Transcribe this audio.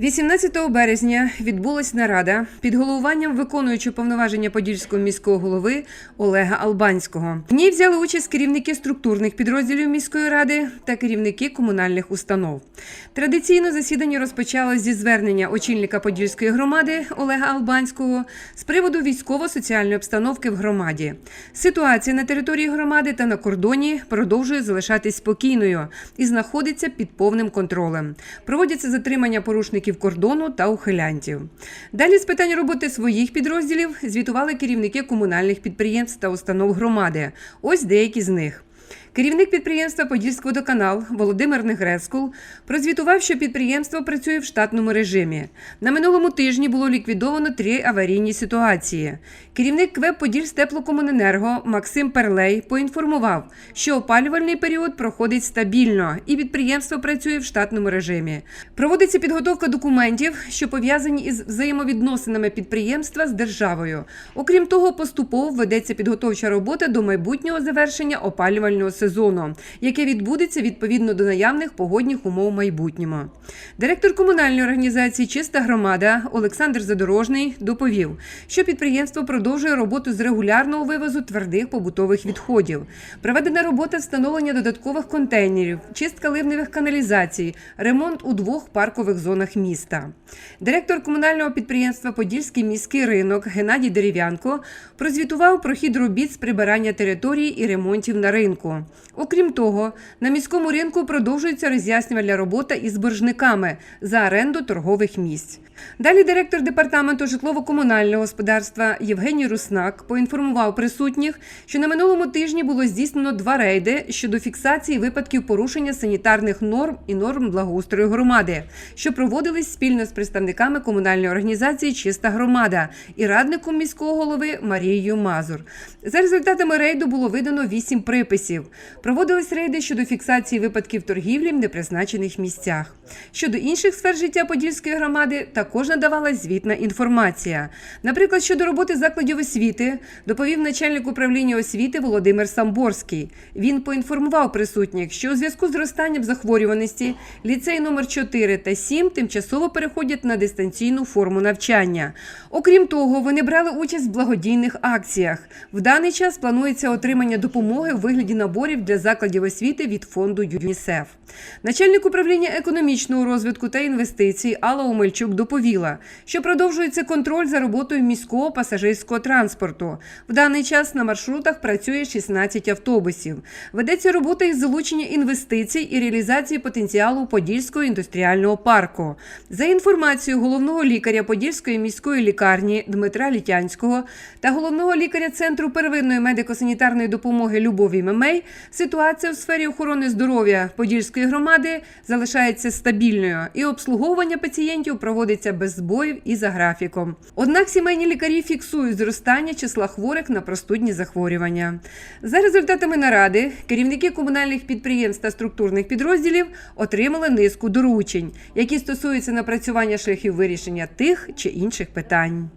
18 березня відбулась нарада під головуванням виконуючого повноваження подільського міського голови Олега Албанського. В ній взяли участь керівники структурних підрозділів міської ради та керівники комунальних установ. Традиційно засідання розпочалось зі звернення очільника подільської громади Олега Албанського з приводу військово-соціальної обстановки в громаді. Ситуація на території громади та на кордоні продовжує залишатись спокійною і знаходиться під повним контролем. Проводяться затримання порушників кордону та ухилянтів. Далі з питань роботи своїх підрозділів звітували керівники комунальних підприємств та установ громади. Ось деякі з них. Керівник підприємства «Подільськводоканал» Володимир Негрескул прозвітував, що підприємство працює в штатному режимі. На минулому тижні було ліквідовано три аварійні ситуації. Керівник КВЕП «Подільстеплокомуненерго» Максим Перлей поінформував, що опалювальний період проходить стабільно і підприємство працює в штатному режимі. Проводиться підготовка документів, що пов'язані із взаємовідносинами підприємства з державою. Окрім того, поступово ведеться підготовча робота до майбутнього завершення опалювального сезону, яке відбудеться відповідно до наявних погодних умов в майбутньому. Директор комунальної організації Чиста громада Олександр Задорожний доповів, що підприємство продовжує роботу з регулярного вивозу твердих побутових відходів. Проведена робота встановлення додаткових контейнерів, чистка ливневих каналізацій, ремонт у двох паркових зонах міста. Директор комунального підприємства Подільський міський ринок Геннадій Дерев'янко прозвітував про хід робіт з прибирання території і ремонтів на ринку. Окрім того, на міському ринку продовжується роз'яснювальна робота із боржниками за оренду торгових місць. Далі директор департаменту житлово-комунального господарства Євгеній Руснак поінформував присутніх, що на минулому тижні було здійснено два рейди щодо фіксації випадків порушення санітарних норм і норм благоустрою громади, що проводились спільно з представниками комунальної організації Чиста громада і радником міського голови Марією Мазур. За результатами рейду було видано вісім приписів. Проводились рейди щодо фіксації випадків торгівлі в непризначених місцях. Щодо інших сфер життя Подільської громади також надавалась звітна інформація. Наприклад, щодо роботи закладів освіти доповів начальник управління освіти Володимир Самборський. Він поінформував присутніх, що у зв'язку з зростанням захворюваності ліцей номер 4 та 7 тимчасово переходять на дистанційну форму навчання. Окрім того, вони брали участь в благодійних акціях. В даний час планується отримання допомоги у вигляді наборів для закладів освіти від фонду ЮНІСЕФ. Начальник управління економічного розвитку та інвестицій Алла Омельчук доповіла, що продовжується контроль за роботою міського пасажирського транспорту. В даний час на маршрутах працює 16 автобусів. Ведеться робота із залучення інвестицій і реалізації потенціалу Подільського індустріального парку. За інформацією головного лікаря Подільської міської лікарні Дмитра Літянського та головного лікаря Центру первинної медико-санітарної допомоги Любові Мемей, ситуація в сфері охорони здоров'я Подільської громади залишається стабільною, і обслуговування пацієнтів проводиться без збоїв і за графіком. Однак сімейні лікарі фіксують зростання числа хворих на простудні захворювання. За результатами наради керівники комунальних підприємств та структурних підрозділів отримали низку доручень, які стосуються напрацювання шляхів вирішення тих чи інших питань.